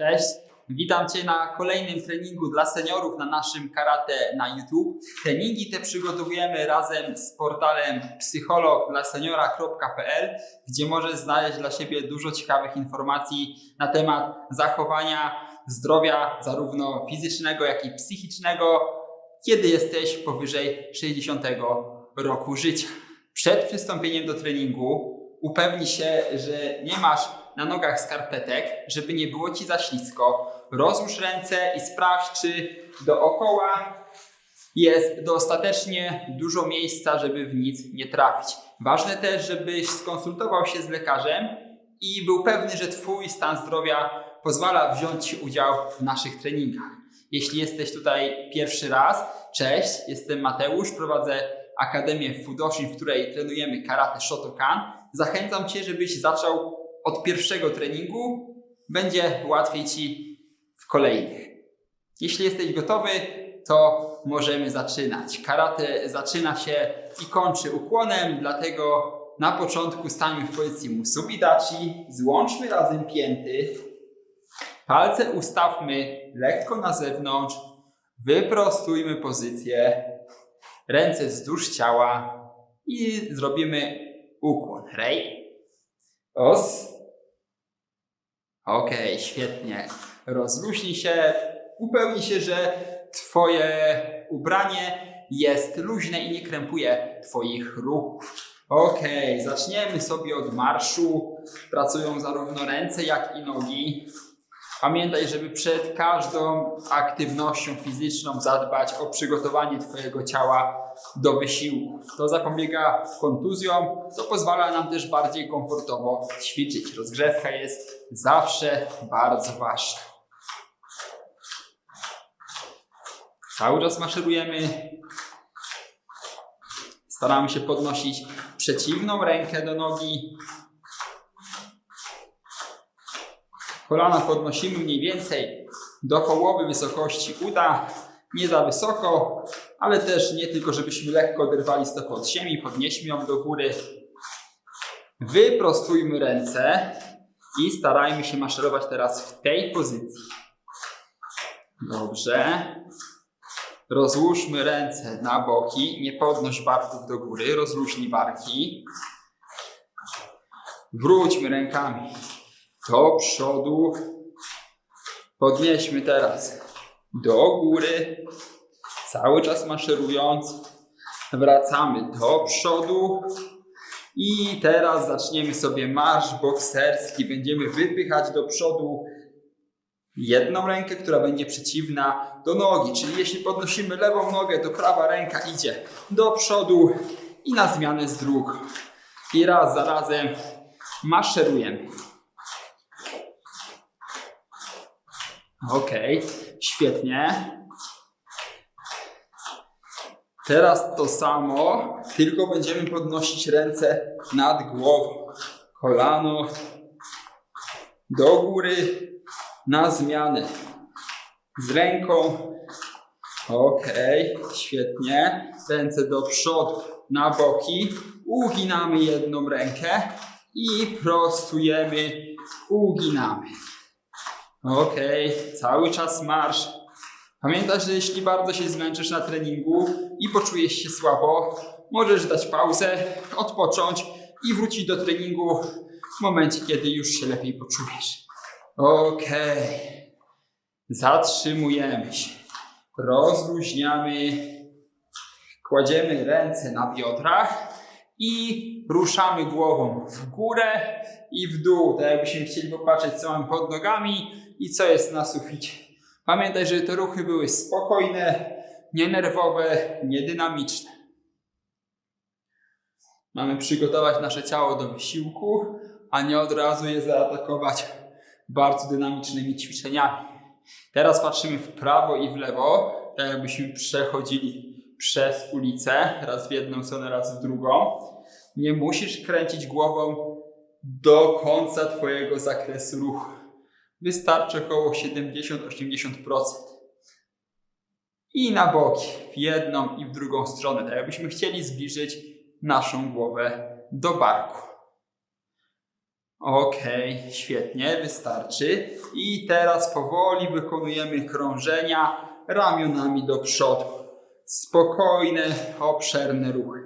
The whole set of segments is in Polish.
Cześć, witam Cię na kolejnym treningu dla seniorów na naszym karate na YouTube. Treningi te przygotowujemy razem z portalem psychologdlaseniora.pl, gdzie możesz znaleźć dla siebie dużo ciekawych informacji na temat zachowania zdrowia, zarówno fizycznego, jak i psychicznego, kiedy jesteś powyżej 60 roku życia. Przed przystąpieniem do treningu upewnij się, że nie masz na nogach skarpetek, żeby nie było ci za ślisko. Rozłóż ręce i sprawdź, czy dookoła jest dostatecznie dużo miejsca, żeby w nic nie trafić. Ważne też, żebyś skonsultował się z lekarzem i był pewny, że Twój stan zdrowia pozwala wziąć udział w naszych treningach. Jeśli jesteś tutaj pierwszy raz, cześć, jestem Mateusz, prowadzę Akademię Fudoshin, w której trenujemy karate Shotokan. Zachęcam Cię, żebyś zaczął od pierwszego treningu, będzie łatwiej Ci w kolejnych. Jeśli jesteś gotowy, to możemy zaczynać. Karate zaczyna się i kończy ukłonem, dlatego na początku stańmy w pozycji musubidachi, złączmy razem pięty, palce ustawmy lekko na zewnątrz, wyprostujmy pozycję, ręce wzdłuż ciała i zrobimy ukłon. Rej. Os. Okej, świetnie. Rozluźnij się, upełnij się, że Twoje ubranie jest luźne i nie krępuje Twoich ruchów. Okej, zaczniemy sobie od marszu. Pracują zarówno ręce, jak i nogi. Pamiętaj, żeby przed każdą aktywnością fizyczną zadbać o przygotowanie Twojego ciała do wysiłku. To zapobiega kontuzjom, to pozwala nam też bardziej komfortowo ćwiczyć. Rozgrzewka jest zawsze bardzo ważna. Cały czas maszerujemy. Staramy się podnosić przeciwną rękę do nogi. Kolana podnosimy mniej więcej do połowy wysokości uda. Nie za wysoko, ale też nie tylko, żebyśmy lekko oderwali stopę od ziemi. Podnieśmy ją do góry. Wyprostujmy ręce i starajmy się maszerować teraz w tej pozycji. Dobrze. Rozłóżmy ręce na boki. Nie podnoś barków do góry. Rozluźnij barki. Wróćmy rękami do przodu. Podnieśmy teraz do góry, cały czas maszerując. Wracamy do przodu i teraz zaczniemy sobie marsz bokserski. Będziemy wypychać do przodu jedną rękę, która będzie przeciwna do nogi. Czyli jeśli podnosimy lewą nogę, to prawa ręka idzie do przodu i na zmianę z drugą. I raz za razem maszerujemy. Okej, świetnie. Teraz to samo, tylko będziemy podnosić ręce nad głową. Kolano do góry na zmianę. Z ręką. Okej, świetnie. Ręce do przodu, na boki. Uginamy jedną rękę i prostujemy, uginamy. Okej, cały czas marsz. Pamiętaj, że jeśli bardzo się zmęczysz na treningu i poczujesz się słabo, możesz dać pauzę, odpocząć i wrócić do treningu w momencie, kiedy już się lepiej poczujesz. Okej. Zatrzymujemy się. Rozluźniamy. Kładziemy ręce na biodrach i ruszamy głową w górę i w dół, tak jakbyśmy chcieli popatrzeć, co mamy pod nogami i co jest na suficie. Pamiętaj, że te ruchy były spokojne, nienerwowe, niedynamiczne. Mamy przygotować nasze ciało do wysiłku, a nie od razu je zaatakować bardzo dynamicznymi ćwiczeniami. Teraz patrzymy w prawo i w lewo, tak jakbyśmy przechodzili przez ulicę, raz w jedną stronę, raz w drugą. Nie musisz kręcić głową do końca Twojego zakresu ruchu. Wystarczy około 70-80%. I na boki, w jedną i w drugą stronę, tak jakbyśmy chcieli zbliżyć naszą głowę do barku. Okej, świetnie, wystarczy. I teraz powoli wykonujemy krążenia ramionami do przodu. Spokojne, obszerne ruchy.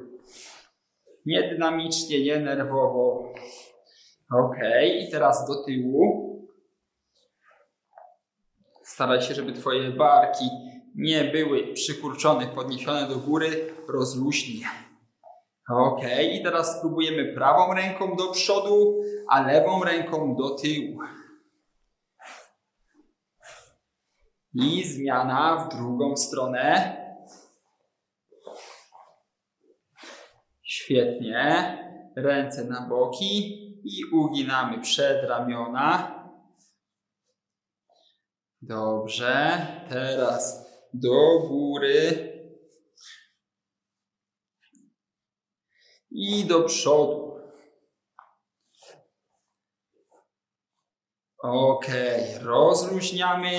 Nie dynamicznie, nie nerwowo. Okej, i teraz do tyłu. Staraj się, żeby Twoje barki nie były przykurczone, podniesione do góry. Rozluźnij. Okej, i teraz spróbujemy prawą ręką do przodu, a lewą ręką do tyłu. I zmiana w drugą stronę. Świetnie. Ręce na boki i uginamy przed ramiona. Dobrze. Teraz do góry. I do przodu. Ok, rozluźniamy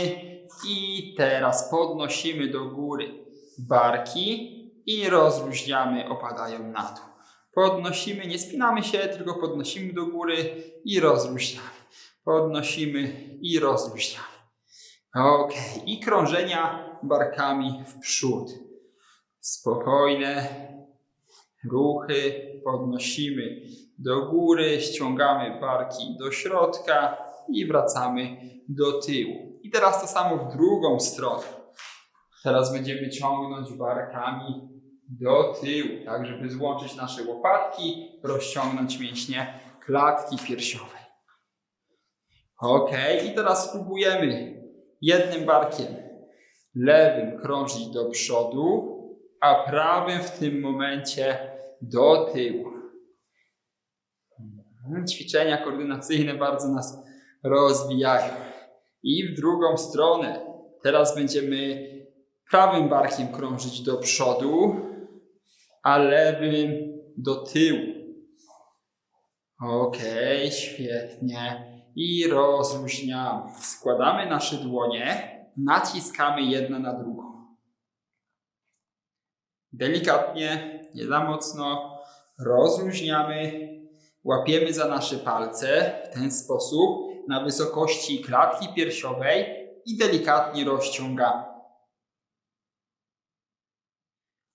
i teraz podnosimy do góry barki i rozluźniamy, opadają na dół. Podnosimy, nie spinamy się, tylko podnosimy do góry i rozluźniamy. Podnosimy i rozluźniamy. Ok, i krążenia barkami w przód. Spokojne ruchy, podnosimy do góry, ściągamy barki do środka i wracamy do tyłu. I teraz to samo w drugą stronę. Teraz będziemy ciągnąć barkami do tyłu, tak żeby złączyć nasze łopatki, rozciągnąć mięśnie klatki piersiowej. Ok, i teraz spróbujemy jednym barkiem lewym krążyć do przodu, a prawym w tym momencie do tyłu. Mhm, Ćwiczenia koordynacyjne bardzo nas rozwijają. I w drugą stronę. Teraz będziemy prawym barkiem krążyć do przodu, a lewym do tyłu. Ok, świetnie. I rozluźniamy. Składamy nasze dłonie, naciskamy jedna na drugą. Delikatnie, nie za mocno, rozluźniamy, łapiemy za nasze palce w ten sposób na wysokości klatki piersiowej i delikatnie rozciągamy.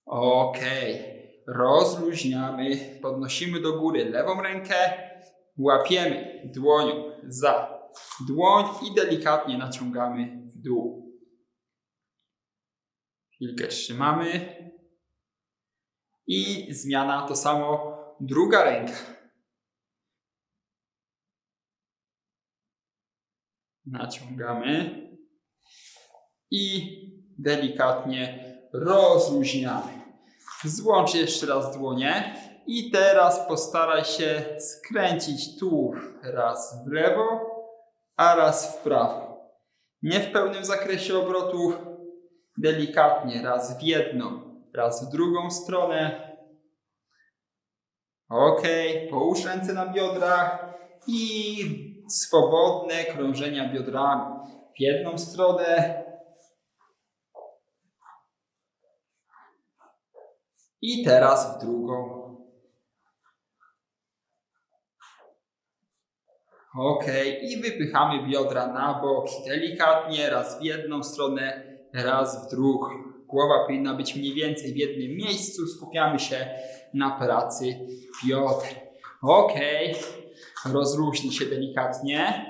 Ok, rozluźniamy, podnosimy do góry lewą rękę, łapiemy dłonią za dłoń i delikatnie naciągamy w dół. Chwilkę trzymamy. I zmiana to samo druga ręka. Naciągamy i delikatnie rozluźniamy. Złącz jeszcze raz dłonie i teraz postaraj się skręcić tułów raz w lewo, a raz w prawo. Nie w pełnym zakresie obrotów, delikatnie raz w jedną, raz w drugą stronę. Ok, połóż ręce na biodrach i swobodne krążenia biodrami. W jedną stronę i teraz w drugą. Ok, i wypychamy biodra na bok delikatnie, raz w jedną stronę, raz w drugą. Głowa powinna być mniej więcej w jednym miejscu. Skupiamy się na pracy bioder. Ok, rozluźnij się delikatnie.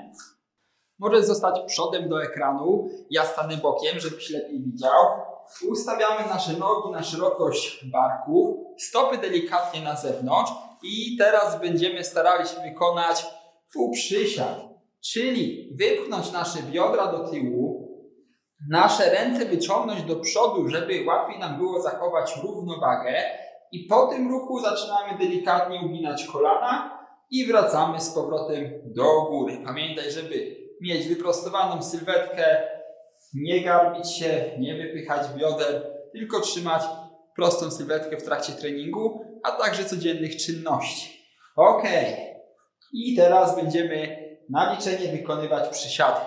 Możesz zostać przodem do ekranu. Ja stanę bokiem, żebyś lepiej widział. Ustawiamy nasze nogi na szerokość barku, stopy delikatnie na zewnątrz i teraz będziemy starali się wykonać półprzysiad, czyli wypchnąć nasze biodra do tyłu, nasze ręce wyciągnąć do przodu, żeby łatwiej nam było zachować równowagę i po tym ruchu zaczynamy delikatnie uginać kolana i wracamy z powrotem do góry. Pamiętaj, żeby mieć wyprostowaną sylwetkę, nie garbić się, nie wypychać bioder, tylko trzymać prostą sylwetkę w trakcie treningu, a także codziennych czynności. Ok. I teraz będziemy na liczenie wykonywać przysiady.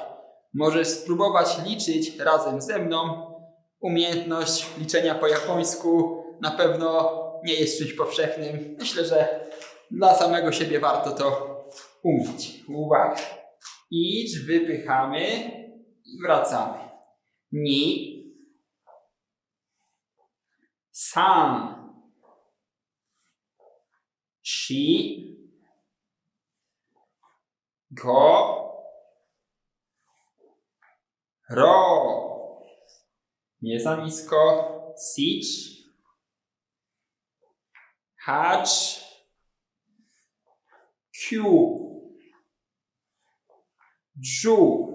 Możesz spróbować liczyć razem ze mną. Umiejętność liczenia po japońsku na pewno nie jest czymś powszechnym. Myślę, że dla samego siebie warto to umieć. Uwaga. Idź, wypychamy i wracamy. Ni. San. Shi. Go. Ro. Nie za nisko. Sicz. Hacz. Q. Dżu.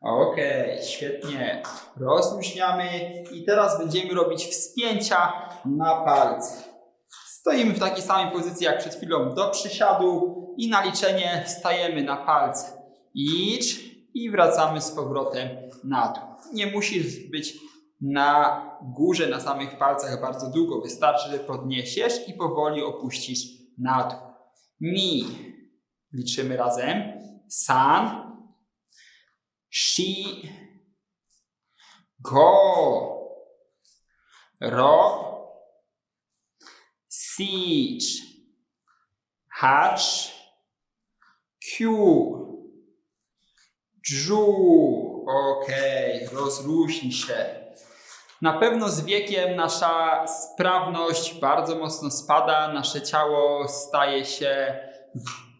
Okej, świetnie. Rozluźniamy i teraz będziemy robić wspięcia na palce. Stoimy w takiej samej pozycji jak przed chwilą do przysiadu i na liczenie wstajemy na palce. Idź i wracamy z powrotem na dół. Nie musisz być na górze, na samych palcach bardzo długo. Wystarczy, że podniesiesz i powoli opuścisz na dół. Ni. Liczymy razem. San. Shi. Go. Ro. Siege. Hacz. Q. Dżu. Okej, rozluźnij się. Na pewno z wiekiem nasza sprawność bardzo mocno spada, nasze ciało staje się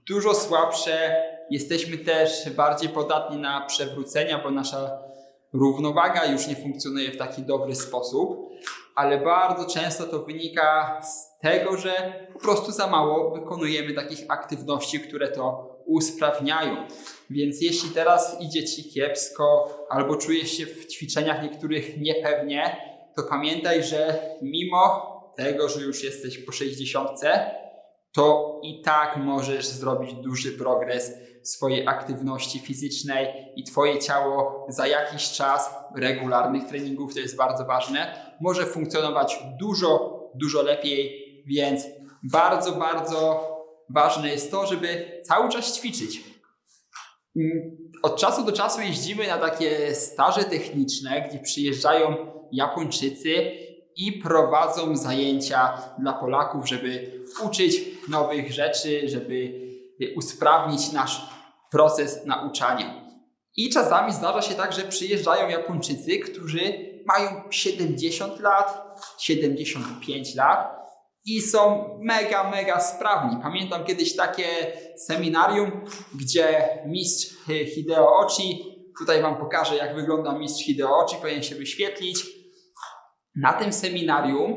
dużo słabsze. Jesteśmy też bardziej podatni na przewrócenia, bo nasza równowaga już nie funkcjonuje w taki dobry sposób, ale bardzo często to wynika z tego, że po prostu za mało wykonujemy takich aktywności, które to usprawniają. Więc jeśli teraz idzie Ci kiepsko albo czujesz się w ćwiczeniach niektórych niepewnie, to pamiętaj, że mimo tego, że już jesteś po 60, to i tak możesz zrobić duży progres swojej aktywności fizycznej i Twoje ciało za jakiś czas regularnych treningów, to jest bardzo ważne, może funkcjonować dużo, dużo lepiej, więc bardzo, bardzo ważne jest to, żeby cały czas ćwiczyć. Mm, Od czasu do czasu jeździmy na takie staże techniczne, gdzie przyjeżdżają Japończycy i prowadzą zajęcia dla Polaków, żeby uczyć nowych rzeczy, żeby usprawnić nasz proces nauczania. I czasami zdarza się tak, że przyjeżdżają Japończycy, którzy mają 70 lat, 75 lat i są mega, mega sprawni. Pamiętam kiedyś takie seminarium, gdzie mistrz Hideo Ochi, tutaj Wam pokażę jak wygląda mistrz Hideo Ochi, powinien się wyświetlić. Na tym seminarium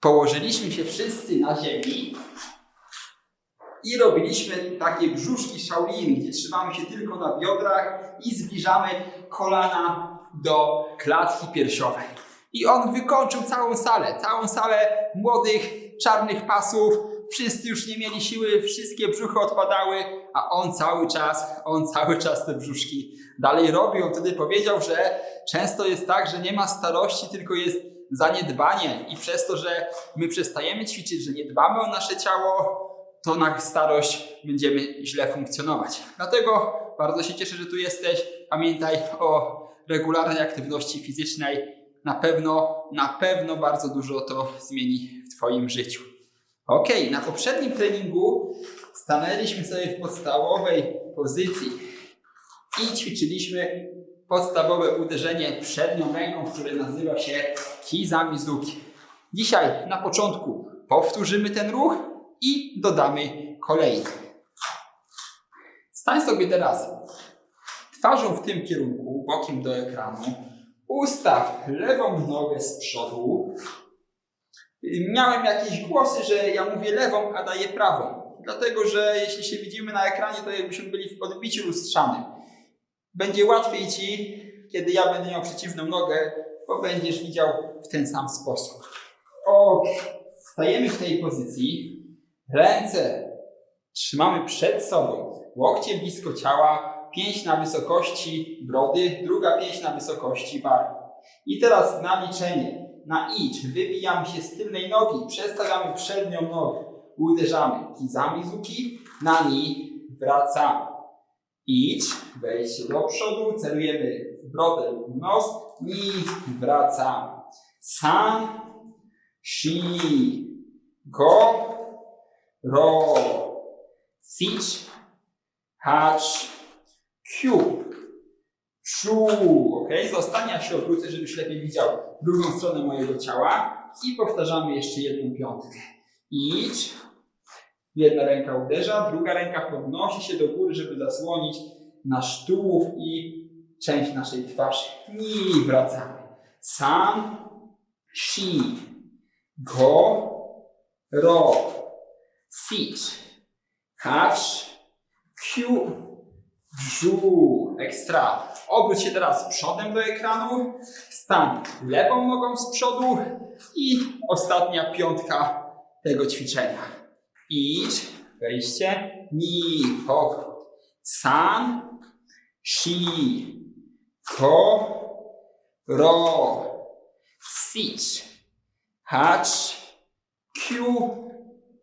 położyliśmy się wszyscy na ziemi i robiliśmy takie brzuszki Shaolin, gdzie trzymamy się tylko na biodrach i zbliżamy kolana do klatki piersiowej. I on wykończył całą salę, całą salę młodych, czarnych pasów. Wszyscy już nie mieli siły, wszystkie brzuchy odpadały, a on cały czas, on cały czas te brzuszki dalej robił. On wtedy powiedział, że często jest tak, że nie ma starości, tylko jest zaniedbanie i przez to, że my przestajemy ćwiczyć, że nie dbamy o nasze ciało, to na starość będziemy źle funkcjonować. Dlatego bardzo się cieszę, że tu jesteś. Pamiętaj o regularnej aktywności fizycznej. Na pewno, na pewno bardzo dużo to zmieni w Twoim życiu. Ok, na poprzednim treningu stanęliśmy sobie w podstawowej pozycji i ćwiczyliśmy podstawowe uderzenie przednią ręką, które nazywa się Kizamizuki. Dzisiaj na początku powtórzymy ten ruch i dodamy kolejny. Stań sobie teraz twarzą w tym kierunku, bokiem do ekranu. Ustaw lewą nogę z przodu. Miałem jakieś głosy, że ja mówię lewą, a daję prawą. Dlatego, że jeśli się widzimy na ekranie, to jakbyśmy byli w odbiciu lustrzanym. Będzie łatwiej Ci, kiedy ja będę miał przeciwną nogę, bo będziesz widział w ten sam sposób. Ok, stajemy w tej pozycji. Ręce trzymamy przed sobą, łokcie blisko ciała, pięść na wysokości brody, druga pięść na wysokości barku. I teraz na liczenie, na idź, wybijamy się z tylnej nogi, przestawiamy przednią nogę, uderzamy kizami zuki, na ni wracamy. Idź, wejście do przodu, celujemy w brodę lub nos, ni wracamy. San, shi, go, ro, Sich, hacz, Q. Szu. Ok, zostanie, ja się obrócę, żebyś lepiej widział drugą stronę mojego ciała. I powtarzamy jeszcze jedną piątkę. Idź. Jedna ręka uderza, druga ręka podnosi się do góry, żeby zasłonić nasz tułów i część naszej twarzy. I wracamy. San, shi, go, ro, sich, hacz, Q, Żu, ekstra. Obróć się teraz przodem do ekranu. Stań lewą nogą z przodu. I ostatnia piątka tego ćwiczenia. Idź, wejście, ni, powrót. San, shi, ko, ro, sich, hacz, Q,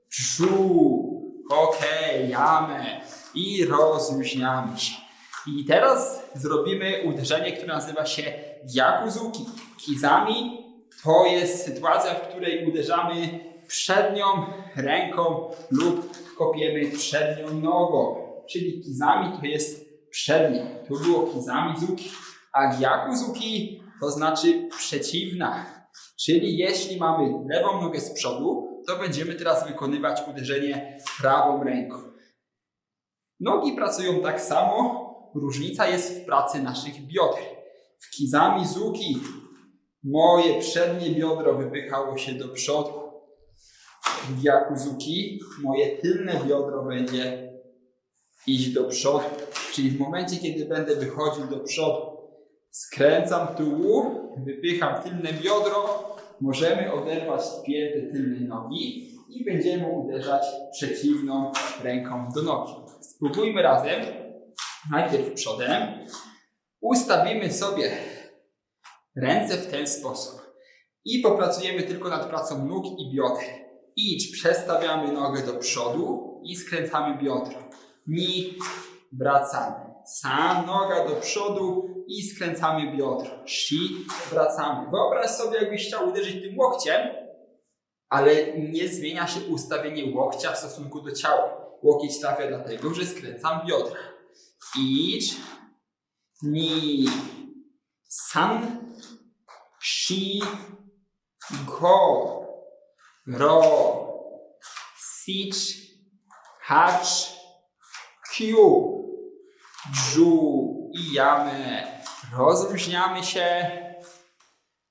żu. Okej, jamę i rozluźniamy się. I teraz zrobimy uderzenie, które nazywa się Yakuzuki. Kizami to jest sytuacja, w której uderzamy przednią ręką lub kopiemy przednią nogą. Czyli kizami to jest przednie. Tu było kizami zuki. A Yakuzuki to znaczy przeciwna. Czyli jeśli mamy lewą nogę z przodu, to będziemy teraz wykonywać uderzenie prawą ręką. Nogi pracują tak samo, różnica jest w pracy naszych bioder. W kizami zuki moje przednie biodro wypychało się do przodu. W yakuzuki moje tylne biodro będzie iść do przodu. Czyli w momencie, kiedy będę wychodził do przodu, skręcam tułów, wypycham tylne biodro, możemy oderwać piętę tylnej nogi i będziemy uderzać przeciwną ręką do nogi. Spróbujmy razem. Najpierw przodem. Ustawimy sobie ręce w ten sposób. I popracujemy tylko nad pracą nóg i bioder. Idź, przestawiamy nogę do przodu i skręcamy biodro. Ni, wracamy. Sam noga do przodu i skręcamy biodro. Shi, wracamy. Wyobraź sobie, jakbyś chciał uderzyć tym łokciem, ale nie zmienia się ustawienie łokcia w stosunku do ciała. Łokieć trafia dlatego, że skręcam biodra. Idź, ni, san, shi, go, ro, sich, hacz, Q, Dżu i jamy. Rozluźniamy się.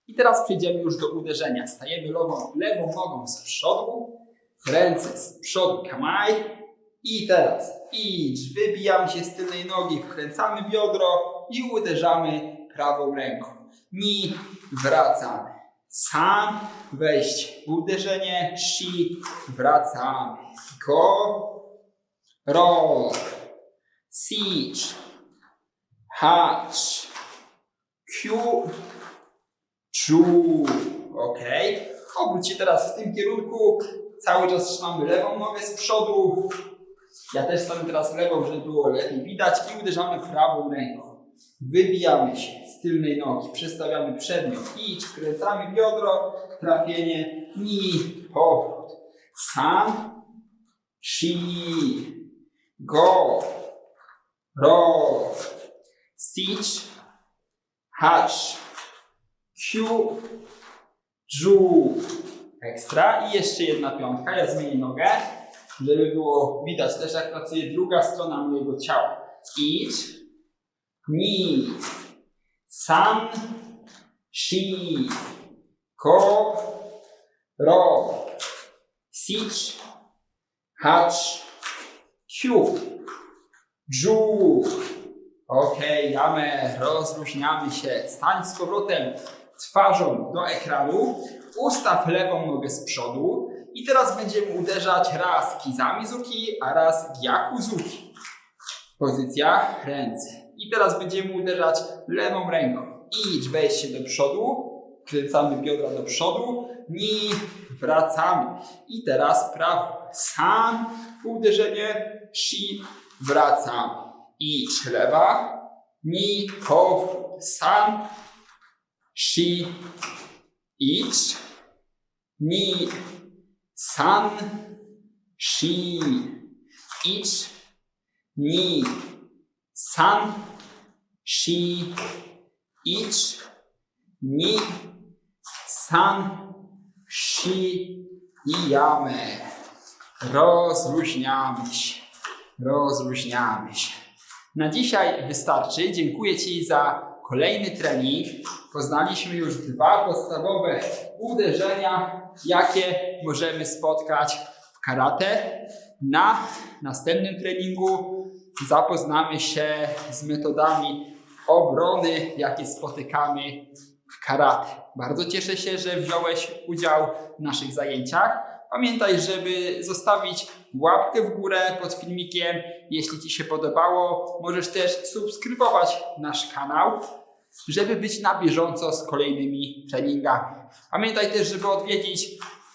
I teraz przejdziemy już do uderzenia. Stajemy lewą, lewą nogą z przodu, ręce z przodu, kamaj. I teraz idź, wybijamy się z tylnej nogi, wkręcamy biodro i uderzamy prawą ręką. Ni, wracamy. San, wejście. Uderzenie, shi, wracamy. Go, ro, siege, hacz, Q, czu. Ok. Obróć się teraz w tym kierunku. Cały czas trzymamy lewą nogę z przodu. Ja też stanę teraz lewą, żeby było lepiej widać. I uderzamy prawą ręką. Wybijamy się z tylnej nogi. Przestawiamy przednią. I skręcamy biodro. Trafienie. Ni. Powrót. San. Shi. Go. Ro. Stitch. Hacz. Q. Dżu. Ekstra. I jeszcze jedna piątka. Ja zmienię nogę, żeby było widać też jak pracuje druga strona mojego ciała. Idź. Ni. San. Shi. Ko. Ro. Sich. Hacz. Q. Dżu. Okej, jamę, rozluźniamy się. Stań z powrotem twarzą do ekranu. Ustaw lewą nogę z przodu. I teraz będziemy uderzać raz kizami zuki, a raz gyakuzuki. Pozycja ręce. I teraz będziemy uderzać lewą ręką. Idź, weź się do przodu. Kręcamy biodra do przodu. Ni, wracamy. I teraz prawo. San, uderzenie, shi, wracamy. Idź, lewa. Ni, powrót. San, shi, idź. Ni, san, shi, ich, ni, san, shi, ich, ni, san, shi i jamy. Rozluźniamy się. Rozluźniamy się. Na dzisiaj wystarczy. Dziękuję Ci za kolejny trening. Poznaliśmy już dwa podstawowe uderzenia, jakie możemy spotkać w karate. Na następnym treningu zapoznamy się z metodami obrony, jakie spotykamy w karate. Bardzo cieszę się, że wziąłeś udział w naszych zajęciach. Pamiętaj, żeby zostawić łapkę w górę pod filmikiem. Jeśli Ci się podobało, możesz też subskrybować nasz kanał, żeby być na bieżąco z kolejnymi treningami. Pamiętaj też, żeby odwiedzić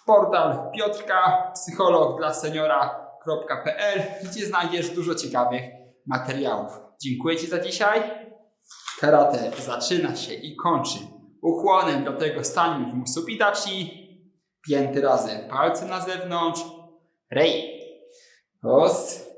portal Piotrka, psycholog dla seniora.pl, gdzie znajdziesz dużo ciekawych materiałów. Dziękuję Ci za dzisiaj. Karate zaczyna się i kończy ukłonem, dlatego stań w Musupitachi, pięty razem palce na zewnątrz, rej, os,